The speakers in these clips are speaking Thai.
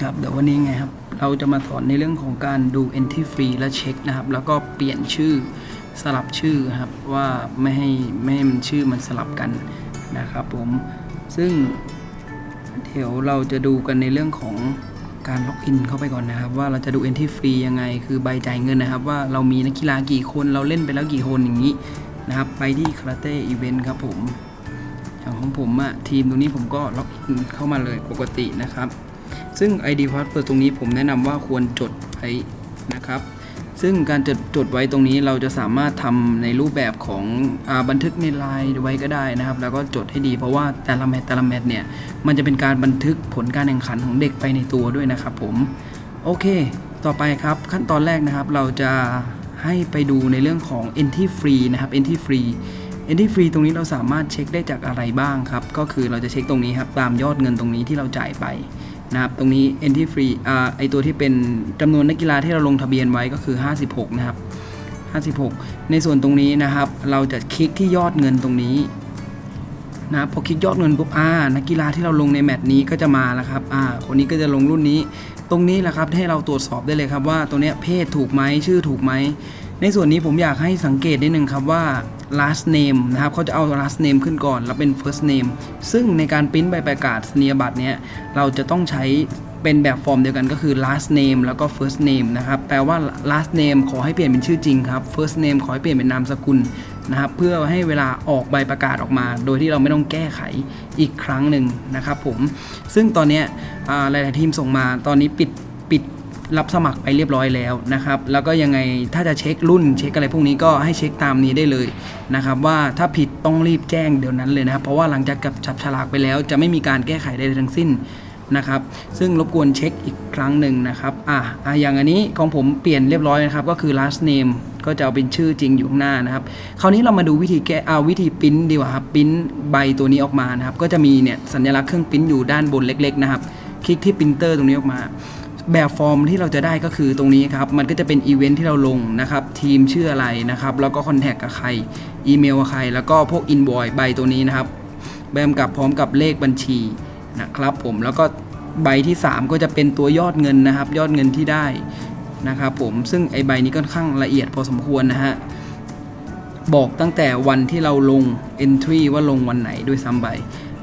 ครับเดี๋ยววันนี้ไงครับ เราจะมาสอนในเรื่องของการดู entry free และเช็คนะครับ แล้วก็เปลี่ยนชื่อสลับชื่อครับว่าไม่ให้ไม่ให้มันชื่อมันสลับกันนะครับผมซึ่งเดี๋ยวเราจะดูกันในเรื่องของการล็อกอินเข้าไปก่อนนะครับ ว่าเราจะดู entry free ยังไง คือใบจ่ายเงินนะครับ ว่าเรามีนักกีฬากี่คนเราเล่นไปแล้วกี่คนอย่างนี้นะครับ ไปที่คาราเต้อีเวนต์ครับผมอย่างของผมอะทีมตรงนี้ผมก็ล็อกอินเข้ามาเลยปกตินะครับ ซึ่ง ID password ตรงนี้ผมแนะนำว่าควรจดไว้นะครับ ซึ่งการจดจดไว้ตรงนี้เราจะสามารถทำในรูปแบบของอบันทึกในไลน์ไว้ก็ได้นะครับ แล้วก็จดให้ดีเพราะว่าแต่ละแมตแต่ละแมตเนี่ยมันจะเป็นการบันทึกผลการแข่งขันของเด็กไปในตัวด้วยนะครับผมโอเค ต่อไปครับขั้นตอนแรกนะครับเราจะให้ไปดูในเรื่องของ entry free นะครับ entry free entry free ตรงนี้เราสามารถเช็คได้จากอะไรบ้างครับ ก็คือเราจะเช็คตรงนี้ครับตามยอดเงินตรงนี้ที่เราจ่ายไป นะครับตรงนี้ entry free อ่าไอตัวที่เป็นจำนวนนักกีฬาที่เราลงทะเบียนไว้ก็คือ 56 นะครับ 56 ในส่วนตรงนี้นะครับ เราจะคลิกที่ยอดเงินตรงนี้นะพอคลิกยอดเงินปุ๊บอ่านักกีฬาที่เราลงในแมตช์นี้ก็จะมาแล้วครับอ่าคนนี้ก็จะลงรุ่นนี้ ตรงนี้แหละครับให้เราตรวจสอบได้เลยครับว่าตัวเนี้ยเพศถูกไหมชื่อถูกไหม ในส่วนนี้ผมอยากให้สังเกตนิดนึงครับว่า last name นะครับเขาจะเอา last name ขึ้นก่อน แล้วเป็น first name ซึ่งในการปริ้นใบประกาศนียบัตรเนี้ยเราจะต้องใช้เป็นแบบฟอร์มเดียวกันก็คือ last name แล้วก็ first name นะครับแปลว่า last name ขอให้เปลี่ยนเป็นชื่อจริงครับ first name ขอให้เปลี่ยนเป็นนามสกุลนะครับเพื่อให้เวลาออกใบประกาศออกมา โดยที่เราไม่ต้องแก้ไขอีกครั้งหนึ่งนะครับผมซึ่งตอนนี้อ่าหลายๆทีมส่งมาตอนนี้ปิดปิด รับสมัครไปเรียบร้อยแล้วนะครับ แล้วก็ยังไงถ้าจะเช็ครุ่นเช็คอะไรพวกนี้ก็ให้เช็คตามนี้ได้เลยนะครับ ว่าถ้าผิดต้องรีบแจ้งเดี๋ยวนั้นเลยนะครับ เพราะว่าหลังจากกับจับฉลากไปแล้ว จะไม่มีการแก้ไขใดทั้งสิ้นนะครับ ซึ่งรบกวนเช็คอีกครั้งหนึ่งนะครับอะอะอย่างอันนี้ของผมเปลี่ยนเรียบร้อยนะครับ ก็คือ last name ก็จะเอาเป็นชื่อจริงอยู่ข้างหน้านะครับ คราวนี้เรามาดูวิธีแก้เอาวิธีปริ้นดีกว่าครับปิ้นใบตัวนี้ออกมานะครับ ก็จะมีเนี่ยสัญลักษณ์เครื่องปริ้นอยู่ด้านบนเล็ก ๆ นะครับ คลิกที่ปรินเตอร์ตรงนี้ออกมา แบบฟอร์มที่เราจะได้ก็คือตรงนี้ครับ มันก็จะเป็นอีเวนท์ที่เราลงนะครับ ทีมชื่ออะไรนะครับ แล้วก็คอนแทคกับใคร อีเมลกับใคร แล้วก็พวกอิน o อยใบตัวนี้นะครับแบมกับพร้อมกับเลขบัญชีนะครับผม แล้วก็ใบที่ 3 ก็จะเป็นตัวยอดเงินนะครับ ยอดเงินที่ได้นะครับผม ซึ่งไอใบนี้ค่อนข้างละเอียดพอสมควรนะฮะ บอกตั้งแต่วันที่เราลง entry ว่าลงวันไหนด้วยซ้ำใบ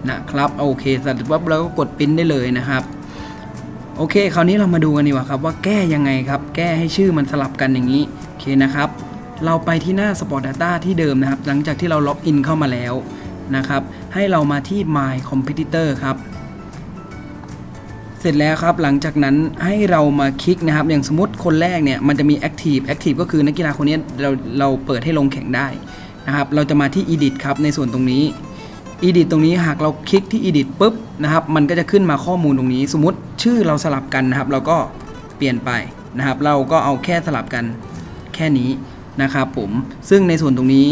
นะครับ โอเคสร็จปั๊บเราก็กดปิ้นได้เลยนะครับ โอเค คราวนี้เรามาดูกันดีกว่าครับว่าแก้ยังไงครับ แก้ให้ชื่อมันสลับกันอย่างนี้ โอเคนะครับ เราไปที่หน้า Sport Data ที่เดิมนะครับ หลังจากที่เราล็อกอินเข้ามาแล้วนะครับ ให้เรามาที่ My Competitor ครับ เสร็จแล้วครับ หลังจากนั้นให้เรามาคลิกนะครับ อย่างสมมติคนแรกเนี่ย มันจะมี Active Active ก็คือนักกีฬาคนนี้เราเราเปิดให้ลงแข่งได้นะครับ เราจะมาที่ Edit ครับในส่วนตรงนี้ edit ตรงนี้หากเราคลิกที่ edit ปุ๊บนะครับมันก็จะขึ้นมาข้อมูลตรงนี้ สมมติชื่อเราสลับกันนะครับ เราก็เปลี่ยนไปนะครับ เราก็เอาแค่สลับกันแค่นี้นะครับผมซึ่งในส่วนตรงนี้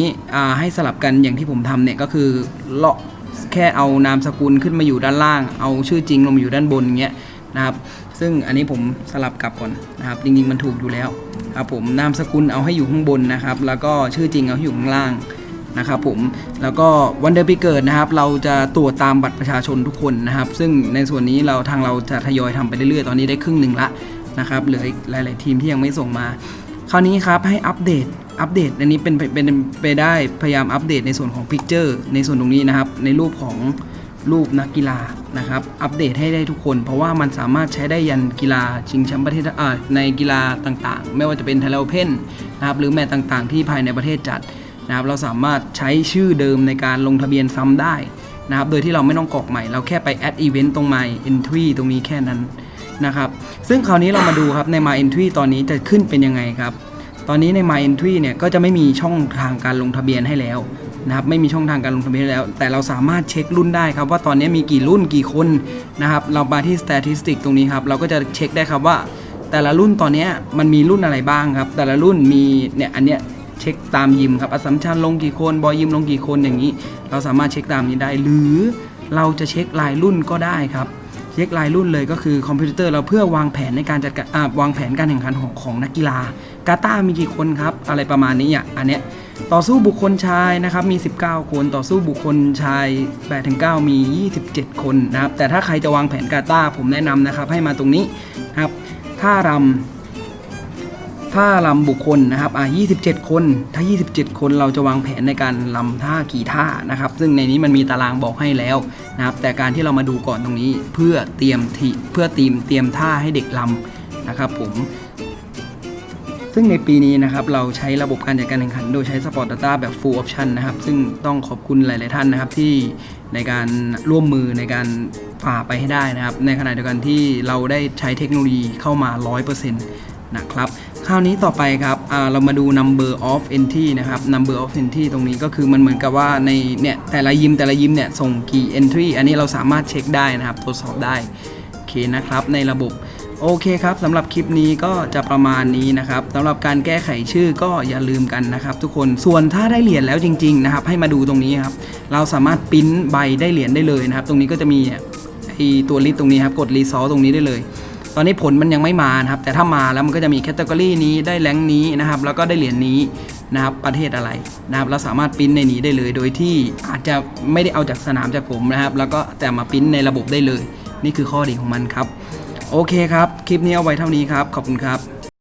ให้สลับกันอย่างที่ผมทำเนี่ยก็คือเลาะแค่เอานามสกุลขึ้นมาอยู่ด้านล่าง เอาชื่อจริงลงมาอยู่ด้านบนอย่างเงี้ยนะครับ ซึ่งอันนี้ผมสลับกลับก่อนนะครับ จริงๆมันถูกอยู่แล้วครับผมนามสกุลเอาให้อยู่ข้างบนนะครับ แล้วก็ชื่อจริงเอาให้อยู่ข้างล่าง นะครับผมแล้วก็วันเดือนปีเกิดนะครับ เราจะตรวจตามบัตรประชาชนทุกคนนะครับ ซึ่งในส่วนนี้เราทางเราจะทยอยทำไปเรื่อยๆ ตอนนี้ได้ครึ่งหนึ่งละนะครับเหลืออีกหลาย ๆ ทีมที่ยังไม่ส่งมา คราวนี้ครับให้อัปเดตอัปเดตอันนี้เป็นเป็นไปได้พยายามอัปเดตในส่วนของพิกเจอร์ในส่วนตรงนี้นะครับ ในรูปของรูปนักกีฬานะครับ อัปเดตให้ได้ทุกคน เพราะว่ามันสามารถใช้ได้ยันกีฬาชิงแชมป์ประเทศในกีฬาต่างๆ ไม่ว่าจะเป็นไทยแลนด์เพนนะครับหรือแมตต่างๆ ที่ภายในประเทศจัด นะครับเราสามารถใช้ชื่อเดิมในการลงทะเบียนซ้ำได้นะครับโดยที่เราไม่ต้องกรอกใหม่ เราแค่ไป add event ตรง my entry ตรงนี้แค่นั้นนะครับซึ่งคราวนี้เรามาดูครับใน my entry ตอนนี้จะขึ้นเป็นยังไงครับตอนนี้ใน my entry เนี่ยก็จะไม่มีช่องทางการลงทะเบียนให้แล้วนะครับไม่มีช่องทางการลงทะเบียนแล้ว แต่เราสามารถเช็ครุ่นได้ครับว่าตอนนี้มีกี่รุ่นกี่คนนะครับ เรามาที่ statistic ตรงนี้ครับเราก็จะเช็คได้ครับว่า แต่ละรุ่นตอนนี้มันมีรุ่นอะไรบ้างครับ แต่ละรุ่นมีเนี่ยอันเนี้ย เช็คตามยิมครับอสสัมชัญลงกี่คนบอยยิมลงกี่คนอย่างนี้ เราสามารถเช็คตามนี้ได้ หรือเราจะเช็ครายรุ่นก็ได้ครับเช็ครายรุ่นเลยก็คือคอมพิวเตอร์เราเพื่อวางแผนในการจัดการวางแผนการแข่งขันของของนักกีฬากาตามีกี่คนครับอะไรประมาณนี้อะอันเนี้ยต่อสู้บุคคลชายนะครับมี 19 คนต่อสู้บุคคลชาย8ถึง9มี 27 คนนะครับแต่ถ้าใครจะวางแผนกาตาผมแนะนำนะครับให้มาตรงนี้ครับท่ารำ ท่ารำบุคคลนะครับอ่า27 คน ถ้า 27 คนเราจะวางแผนในการลำท่ากี่ท่านะครับ ซึ่งในนี้มันมีตารางบอกให้แล้วนะครับ แต่การที่เรามาดูก่อนตรงนี้เพื่อเตรียมทีเพื่อเตรียมเตรียมท่าให้เด็กลำนะครับผมซึ่งในปีนี้นะครับเราใช้ระบบการจัดการแข่งขัน โดยใช้ Sport Data แบบ Full Option นะครับ ซึ่งต้องขอบคุณหลาย ๆ ท่านนะครับที่ในการร่วมมือในการฝ่าไปให้ได้นะครับ ในขณะเดียวกันที่เราได้ใช้เทคโนโลยีเข้ามา 100%นะครับ คราวนี้ต่อไปครับเรามาดู number of entry นะครับ number of entry ตรงนี้ก็คือมันเหมือนกับว่าในเนี่ยแต่ละยิมแต่ละยิมเนี่ยส่งกี่ entry อันนี้เราสามารถเช็คได้นะครับตรวจสอบได้โอเคนะครับในระบบโอเคครับสำหรับคลิปนี้ก็จะประมาณนี้นะครับสำหรับการแก้ไขชื่อก็อย่าลืมกันนะครับ ทุกคนส่วนถ้าได้เหรียญแล้วจริงๆนะครับให้มาดูตรงนี้ครับเราสามารถปิ้นใบได้เหรียญได้เลยนะครับ ตรงนี้ก็จะมีไอตัวลิสต์ตรงนี้ครับกดรีซอสตรงนี้ได้เลย ตอนนี้ผลมันยังไม่มานะครับ แต่ถ้ามาแล้วมันก็จะมีแคตตากรีนี้ได้แรงนี้นะครับ แล้วก็ได้เหรียญนี้นะครับประเทศอะไรนะครับเราสามารถปริ้นในนี้ได้เลย โดยที่อาจจะไม่ได้เอาจากสนามจากผมนะครับ แล้วก็แต่มาปริ้นในระบบได้เลย นี่คือข้อดีของมันครับ โอเคครับ คลิปนี้เอาไว้เท่านี้ครับ ขอบคุณครับ